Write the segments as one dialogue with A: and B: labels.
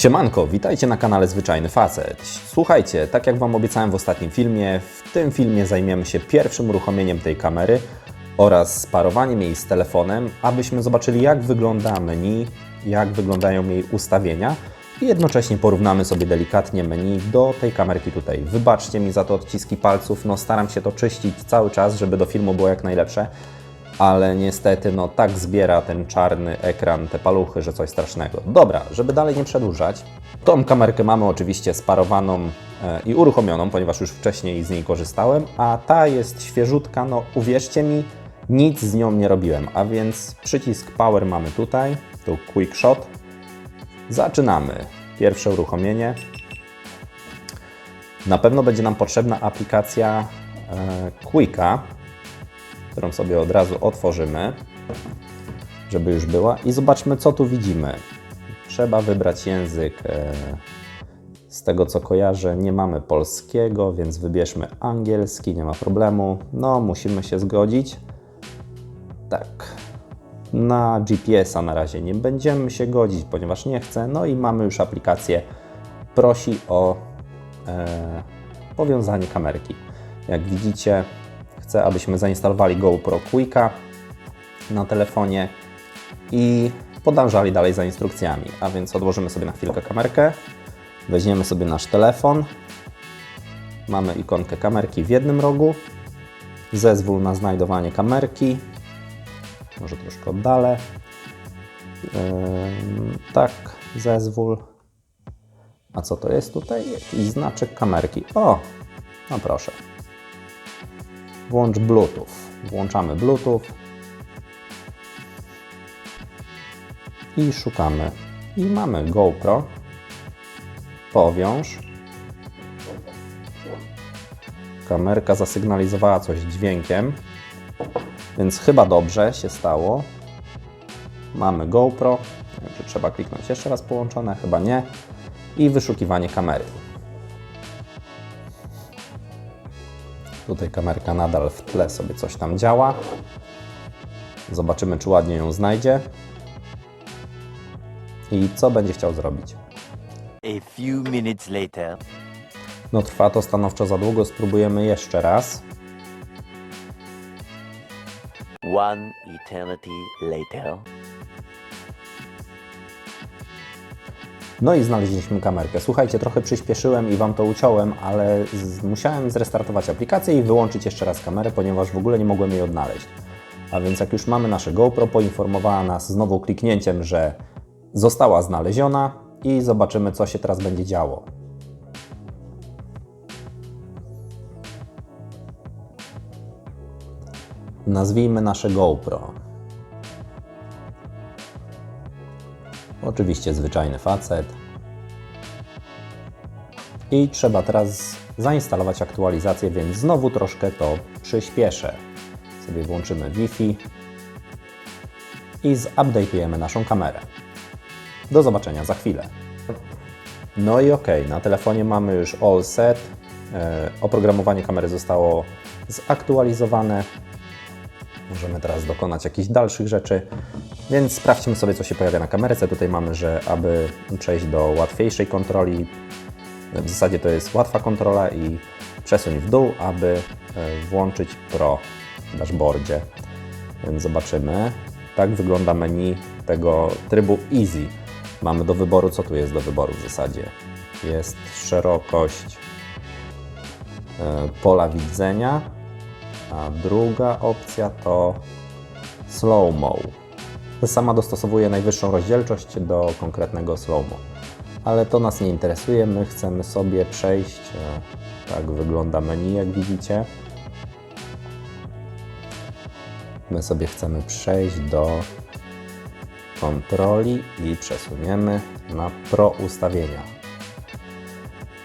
A: Siemanko, witajcie na kanale Zwyczajny Facet. Słuchajcie, tak jak Wam obiecałem w ostatnim filmie, w tym filmie zajmiemy się pierwszym uruchomieniem tej kamery oraz sparowaniem jej z telefonem, abyśmy zobaczyli jak wygląda menu, jak wyglądają jej ustawienia i jednocześnie porównamy sobie delikatnie menu do tej kamerki tutaj. Wybaczcie mi za to odciski palców, no staram się to czyścić cały czas, żeby do filmu było jak najlepsze ale niestety no tak zbiera ten czarny ekran, te paluchy, że coś strasznego. Dobra, żeby dalej nie przedłużać, tą kamerkę mamy oczywiście sparowaną e, i uruchomioną, ponieważ już wcześniej z niej korzystałem, a ta jest świeżutka, no uwierzcie mi, nic z nią nie robiłem, a więc przycisk Power mamy tutaj, tu Quick Shot. Zaczynamy. Pierwsze uruchomienie. Na pewno będzie nam potrzebna aplikacja e, Quicka, którą sobie od razu otworzymy, żeby już była i zobaczmy co tu widzimy. Trzeba wybrać język. e, Z tego co kojarzę, nie mamy polskiego, więc wybierzmy angielski, nie ma problemu. No, musimy się zgodzić. Tak. Na GPS-a na razie nie będziemy się godzić, ponieważ nie chcę. No i mamy już aplikację. Prosi o e, powiązanie kamerki. Jak widzicie, chcę, abyśmy zainstalowali GoPro Quicka na telefonie i podążali dalej za instrukcjami. A więc odłożymy sobie na chwilkę kamerkę, weźmiemy sobie nasz telefon, mamy ikonkę kamerki w jednym rogu, zezwól na znajdowanie kamerki, może troszkę oddalę, Ym, tak, zezwól. A co to jest tutaj? Jakiś znaczek kamerki. O, no proszę. Włącz Bluetooth. Włączamy Bluetooth i szukamy. I mamy GoPro. Powiąż. Kamerka zasygnalizowała coś dźwiękiem, więc chyba dobrze się stało. Mamy GoPro. Nie wiem, czy trzeba kliknąć jeszcze raz połączone, chyba nie. I wyszukiwanie kamery. Tutaj kamerka nadal w tle sobie coś tam działa. Zobaczymy, czy ładnie ją znajdzie. I co będzie chciał zrobić.
B: A few minutes later.
A: No trwa to stanowczo za długo, spróbujemy jeszcze raz.
B: One eternity later.
A: No i znaleźliśmy kamerkę. Słuchajcie, trochę przyspieszyłem i Wam to uciąłem, ale musiałem zrestartować aplikację i wyłączyć jeszcze raz kamerę, ponieważ w ogóle nie mogłem jej odnaleźć. A więc jak już mamy nasze GoPro, poinformowała nas znowu kliknięciem, że została znaleziona i zobaczymy, co się teraz będzie działo. Nazwijmy nasze GoPro. Oczywiście zwyczajny facet. I trzeba teraz zainstalować aktualizację, więc znowu troszkę to przyspieszę. Sobie włączymy Wi-Fi i zupdate'ujemy naszą kamerę. Do zobaczenia za chwilę. No i ok, na telefonie mamy już all set. E, Oprogramowanie kamery zostało zaktualizowane. Możemy teraz dokonać jakichś dalszych rzeczy, więc sprawdźmy sobie, co się pojawia na kamerce. Tutaj mamy, że aby przejść do łatwiejszej kontroli, w zasadzie to jest łatwa kontrola i przesuń w dół, aby e, włączyć Pro w dashboardzie. Więc zobaczymy. Tak wygląda menu tego trybu Easy. Mamy do wyboru, co tu jest do wyboru w zasadzie. Jest szerokość e, pola widzenia, a druga opcja to slow-mo. Sama dostosowuje najwyższą rozdzielczość do konkretnego slow-mo. Ale to nas nie interesuje, my chcemy sobie przejść, e, tak wygląda menu jak widzicie. My sobie chcemy przejść do kontroli i przesuniemy na Pro ustawienia.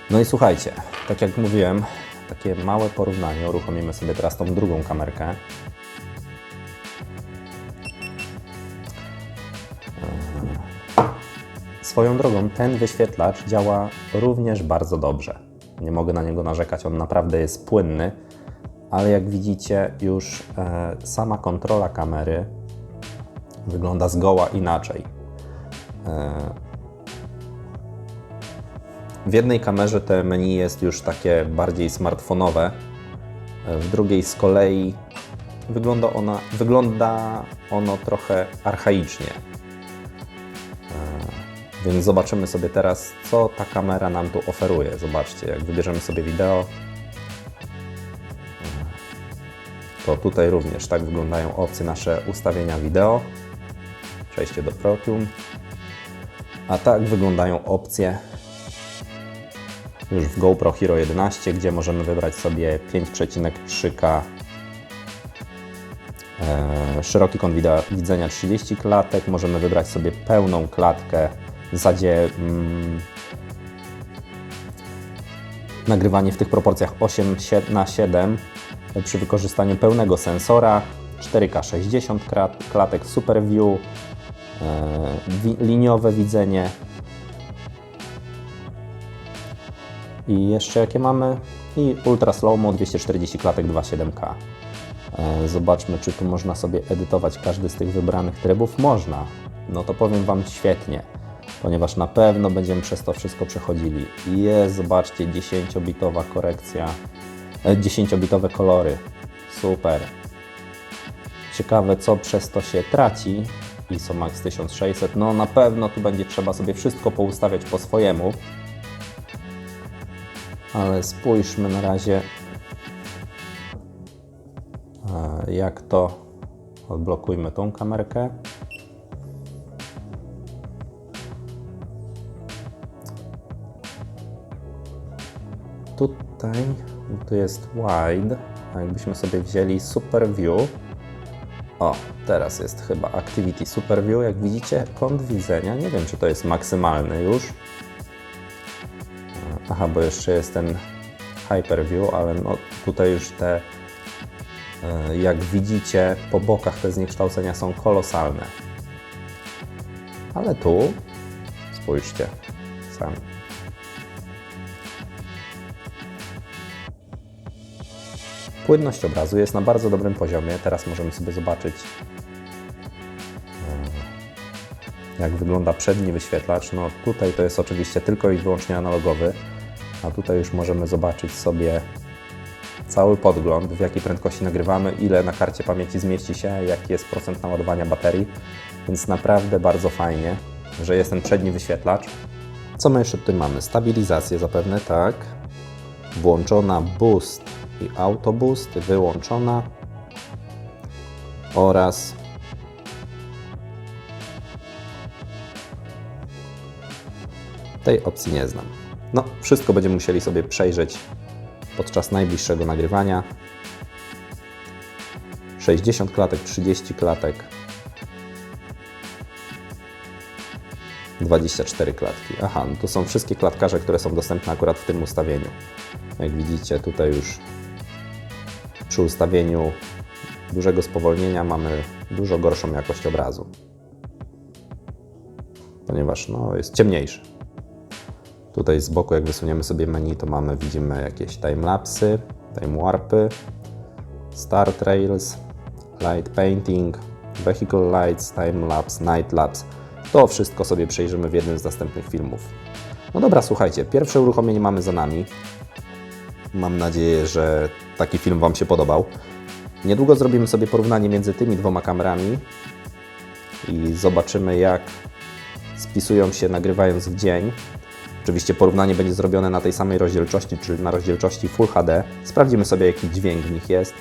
A: No i słuchajcie, tak jak mówiłem, takie małe porównanie. Uruchomimy sobie teraz tą drugą kamerkę. Swoją drogą, ten wyświetlacz działa również bardzo dobrze. Nie mogę na niego narzekać, on naprawdę jest płynny, ale jak widzicie, już e, sama kontrola kamery wygląda zgoła inaczej. E, W jednej kamerze te menu jest już takie bardziej smartfonowe, w drugiej z kolei wygląda, ona, wygląda ono trochę archaicznie. E, Więc zobaczymy sobie teraz, co ta kamera nam tu oferuje. Zobaczcie, jak wybierzemy sobie wideo, to tutaj również tak wyglądają opcje nasze ustawienia wideo. Przejście do Protium. A tak wyglądają opcje już w GoPro Hero 11, gdzie możemy wybrać sobie 5,3K e, szeroki kąt widzenia 30 klatek. Możemy wybrać sobie pełną klatkę w zasadzie mm, nagrywanie w tych proporcjach 8 sie- na 7 przy wykorzystaniu pełnego sensora, 4K 60 krat- klatek Super View, e, liniowe widzenie. I jeszcze jakie mamy? I Ultra Slow Mo 240 klatek 2.7K. E, Zobaczmy, czy tu można sobie edytować każdy z tych wybranych trybów. Można. No to powiem Wam świetnie, ponieważ na pewno będziemy przez to wszystko przechodzili. Jest, zobaczcie, 10-bitowa korekcja, e, 10-bitowe kolory. Super. Ciekawe, co przez to się traci. ISO Max 1600. No na pewno tu będzie trzeba sobie wszystko poustawiać po swojemu. Ale spójrzmy na razie, e, jak to. Odblokujmy tą kamerkę. Tutaj tu jest wide, a jakbyśmy sobie wzięli super view. O, teraz jest chyba Activity Super View. Jak widzicie, kąt widzenia, nie wiem czy to jest maksymalny już. Aha, bo jeszcze jest ten Hyper View, ale no tutaj już te, e, jak widzicie, po bokach te zniekształcenia są kolosalne. Ale tu, spójrzcie sami. Płynność obrazu jest na bardzo dobrym poziomie. Teraz możemy sobie zobaczyć, jak wygląda przedni wyświetlacz. No tutaj to jest oczywiście tylko i wyłącznie analogowy, a tutaj już możemy zobaczyć sobie cały podgląd, w jakiej prędkości nagrywamy, ile na karcie pamięci zmieści się, jaki jest procent naładowania baterii. Więc naprawdę bardzo fajnie, że jest ten przedni wyświetlacz. Co my jeszcze tutaj mamy? Stabilizację zapewne, tak. Włączona boost i auto boost, wyłączona. Oraz tej opcji nie znam. No, wszystko będziemy musieli sobie przejrzeć podczas najbliższego nagrywania. 60 klatek, 30 klatek, 24 klatki. Aha, no to są wszystkie klatkarze, które są dostępne akurat w tym ustawieniu. Jak widzicie, tutaj już przy ustawieniu dużego spowolnienia mamy dużo gorszą jakość obrazu, ponieważ no, jest ciemniejszy. Tutaj z boku, jak wysuniemy sobie menu, to mamy, widzimy jakieś timelapsy, time warpy, start rails, light painting, vehicle lights, timelapse, night lapse. To wszystko sobie przejrzymy w jednym z następnych filmów. No dobra, słuchajcie, pierwsze uruchomienie mamy za nami. Mam nadzieję, że taki film Wam się podobał. Niedługo zrobimy sobie porównanie między tymi dwoma kamerami i zobaczymy, jak spisują się nagrywając w dzień. Oczywiście porównanie będzie zrobione na tej samej rozdzielczości, czyli na rozdzielczości Full HD. Sprawdzimy sobie, jaki dźwięk w nich jest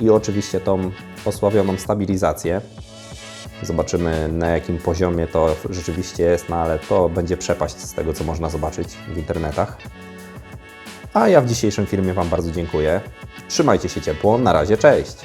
A: i oczywiście tą osławioną stabilizację. Zobaczymy, na jakim poziomie to rzeczywiście jest, no ale to będzie przepaść z tego, co można zobaczyć w internetach. A ja w dzisiejszym filmie Wam bardzo dziękuję. Trzymajcie się ciepło, na razie, cześć!